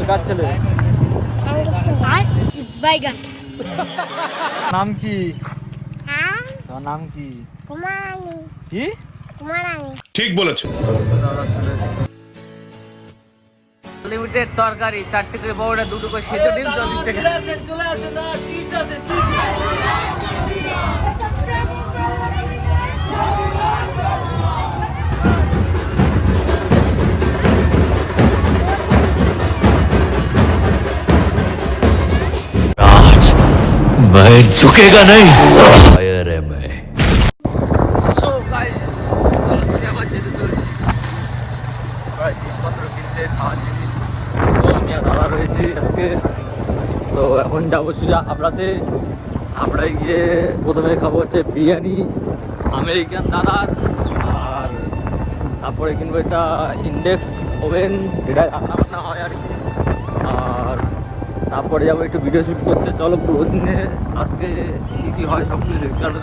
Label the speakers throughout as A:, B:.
A: তুমি কার ছেলে?
B: বাইগান।
A: নাম কি?
B: হ্যাঁ
A: তোমার নাম কি? কি?
C: ঠিক বলেছ।
D: লিমিটেড তরকারি চারটে করে পাউডার দুটো করে সেদ্ধ ডিম চল্লিশ টাকা।
E: मैं झुकेगा नहीं फायर है मैं
D: সো গাইস আজকে আবার যেতে চলেছি প্রায় জিনিসপত্র কিনতে খাওয়ার জিনিস তো আমি আর দাদা রয়েছি আজকে তো এখন যাবো সোজা হাবড়াতে হাবড়ায় গিয়ে প্রথমে খাবো হচ্ছে বিরিয়ানি আমেরিকান দাদার আর তারপরে কিনবো একটা ইন্ডেক্স ওভেন যেটা রান্না বান্না হয় আর কি আর তারপরে যাব একটু ভিডিও শ্যুট করতে চলো পুরো দিনে আজকে কী কী হয় সব কিছু দেখতে।
B: চলো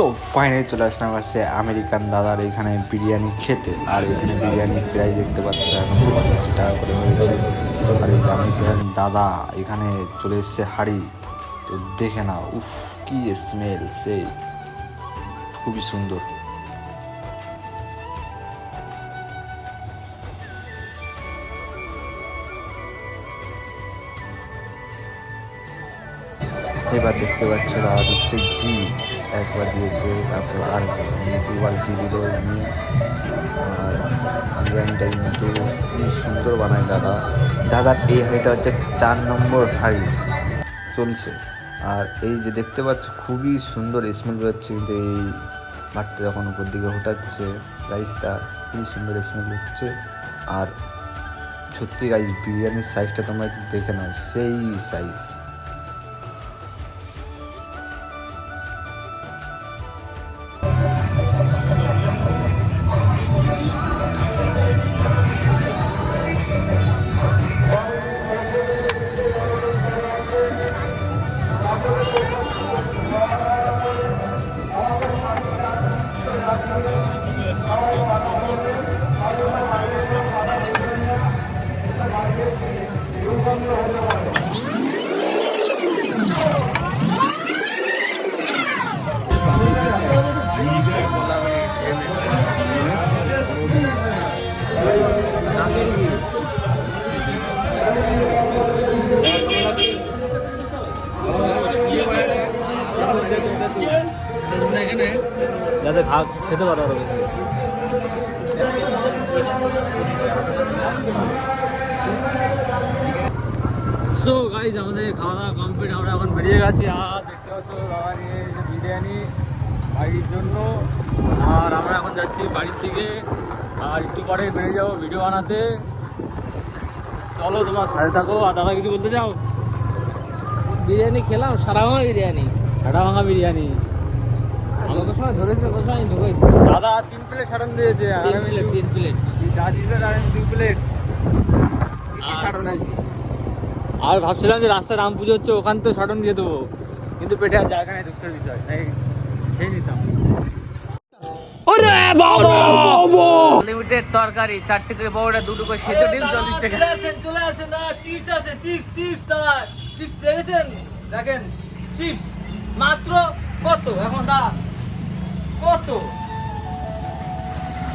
F: সো ফাইনালি চলে আসলাম আসছে আমেরিকান দাদার এখানে বিরিয়ানি খেতে। আর এখানে বিরিয়ানির প্রাইস দেখতে পাচ্ছ এখন পঁচাশি টাকা করে হয়েছে। আর এই আমেরিকান দাদা এখানে চলে এসছে হাড়ি। তো দেখে না উফ, কি স্মেল সেই। খুবই সুন্দর। এবার দেখতে পাচ্ছ দাদা দিচ্ছে ঘি। একবার দিয়েছে, তারপর আর দুবার ঘি দিল নিয়ে, আর বিরিয়ানিটা কিন্তু খুবই সুন্দর বানায় দাদা। দাদার এই হাঁড়িটা হচ্ছে চার নম্বর হাঁড়ি চলছে। আর এই যে দেখতে পাচ্ছ, খুবই সুন্দর স্মেল বেরোচ্ছে, কিন্তু এই ভাতটা যখন উপর দিকে হটাচ্ছে রাইসটা খুবই সুন্দর স্মেল হচ্ছে। আর সত্যি রাইস বিরিয়ানির সাইজটা তোমরা দেখে নাও, সেই সাইজ
D: যাতে খেতে পারো আরও বেশি। সো গাইজ আমাদের খাওয়া দাওয়া কমপ্লিট আমরা এখন বেরিয়ে গেছি। আর দেখতে পাচ্ছ বাবা নিয়ে বিরিয়ানি বাড়ির জন্য। আর আমরা এখন যাচ্ছি বাড়ির দিকে। আর একটু পরে বেরিয়ে যাব ভিডিও বানাতে। চলো তোমার সাথে থাকো। আর দাদা কিছু বলতে চাও?
G: বিরিয়ানি খেলাম সারা ভাঙা বিরিয়ানি।
D: ভাঙা বিরিয়ানি।
G: কত সময় ধরেছে কত সময় ঢুকেছে।
D: দাদা তিন প্লেট দিয়েছে আর
G: তিন প্লেট তিন প্লেট
D: চার্জ প্লেট আর আমি দু প্লেট
G: বেশি আজকে
D: আর ভাবছিলাম যে রাস্তায় রাম পুজো হচ্ছে ওখান তো সাটন দিয়ে দেবো। কিন্তু পেটে আর জায়গা নেই দুঃখের বিষয়। তাই খেয়ে নিতাম। লিমিটেড তরকারি চারটে করে পাউডার দুটো করে সেদ্ধ ডিম চল্লিশ টাকা।
A: চলে আসেন চলে আসেন দাদা চিপস আছে চিপস চিপস দাদা। চিপস দেখেছেন দেখেন চিপস মাত্র কত? এখন দাদা কত?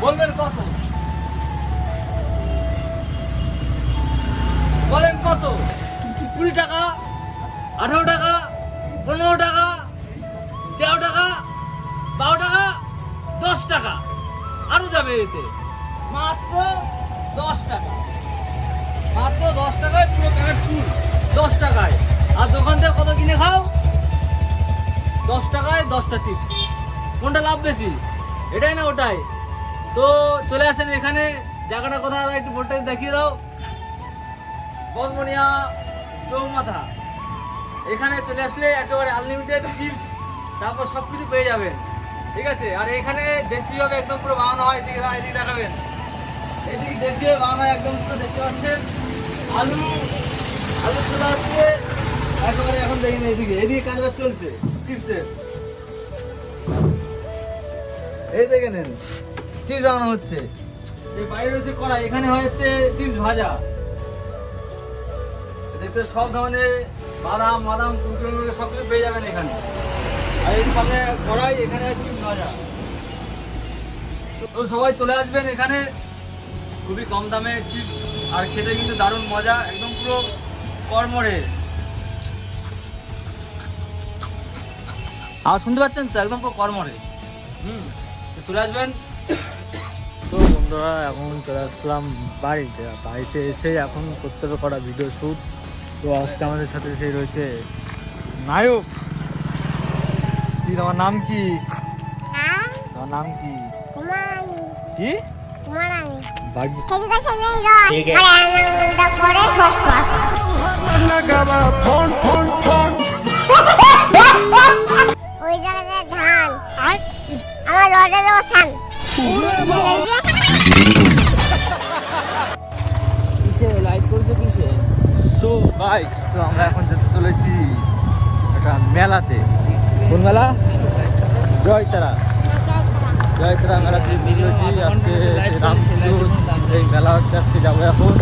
A: বলবেন কত?
D: বলেন কত? কুড়ি টাকা, আঠারো টাকা, পনেরো টাকা, তেরো টাকা, বারো টাকা, দশ টাকা। আরও যাবে এতে। মাত্র দশ টাকা। মাত্র দশ টাকায় পুরো প্যাকেট ফুল দশ টাকায়। আর দোকান থেকে কত কিনে খাও? দশ টাকায় দশটা চিপস কোনটা লাভ বেশি? এটাই না ওটাই? তো চলে আসেন এখানে। জায়গাটা কোথায় একটু বোর্ডটা দেখিয়ে দাও। বনমনিয়া চৌমাথা। এখানে চলে আসলে একেবারে আনলিমিটেড চিপস তারপর সব কিছু পেয়ে যাবেন। ঠিক আছে? আর এখানে দেশীয়ভাবে একদম পুরো বানানো হয়, এদিকে এদিকে দেখাবেন। এদিকে দেশীয় বানানো একদম পুরো দেখতে পাচ্ছেন। আলু আলু চলে আসছে একেবারে এখন দেখেন এদিকে। এদিকে কাজবাজ চলছে চিপসের এই দেখে নেন চিপস বানানো হচ্ছে? এই বাইরে হচ্ছে কড়াই, এখানে হচ্ছে চিপস ভাজা। দেখতে সব ধরনের বাদাম বাদাম কুকুর সব কিছু পেয়ে যাবেন এখানে। আর এই সামনে কড়াই, এখানে চিপস ভাজা। তো সবাই চলে আসবেন এখানে। খুবই কম দামে চিপস, আর খেতে কিন্তু দারুণ মজা, একদম পুরো কর্মরে। আর শুনতে পাচ্ছেন তো, একদম পুরো কর্মরে। হুম। চলে আসবেন।
B: তো বন্ধুরা এখন চলে আসলাম বাড়িতে। বাড়িতে এসে এখন করতে হবে করা ভিডিও শ্যুট তো আজকে আমাদের সাথে সেই রয়েছে নায়ক। কি তোমার নাম কি? তোমার নাম কি? কি? বাড়ি
H: আমার রডের ওসান
B: কিসে? লাইট করছ কিসে?
G: সো গাইস তো আমরা এখন যেতে চলেছি একটা মেলাতে। কোন মেলা? জয়তারা। জয়তারা মেলাতে চলেছি আজকে রামপুর এই মেলা হচ্ছে আজকে যাব এখন।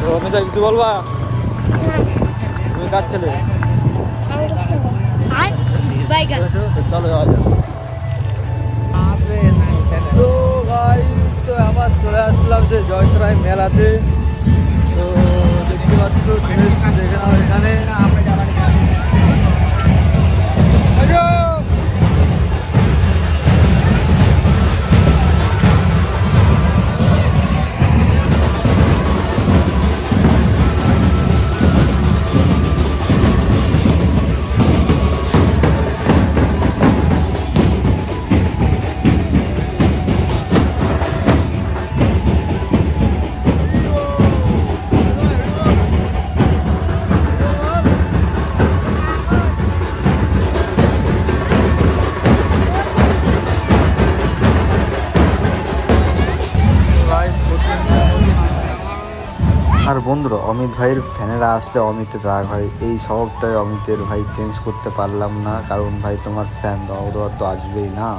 G: তো আমি তো কিছু বলবা? তুমি কাজ ছেলে? চলো যাওয়া গাইস তো আবার চলে আসলাম যে জয়সরাই মেলাতে। তো দেখতে পাচ্ছ
F: বন্ধুরা, অমিত ভাইয়ের ফ্যানেরা আসলে অমিতের রাগ হয়। এই স্বভাবটাই অমিতের ভাই চেঞ্জ করতে পারলাম না, কারণ ভাই তোমার ফ্যান দাওয়া তো আসবেই না।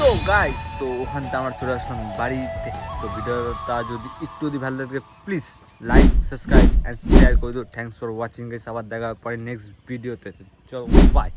G: তো গাইস তো ওখান থেকে আমার চলে আসলাম বাড়িতে। তো ভিডিওটা যদি একটু যদি ভালো লাগে please like subscribe and share করে দিও। থ্যাংকস ফর ওয়াচিং গাইস আবার দেখা পরে নেক্সট ভিডিওতে চলো বাই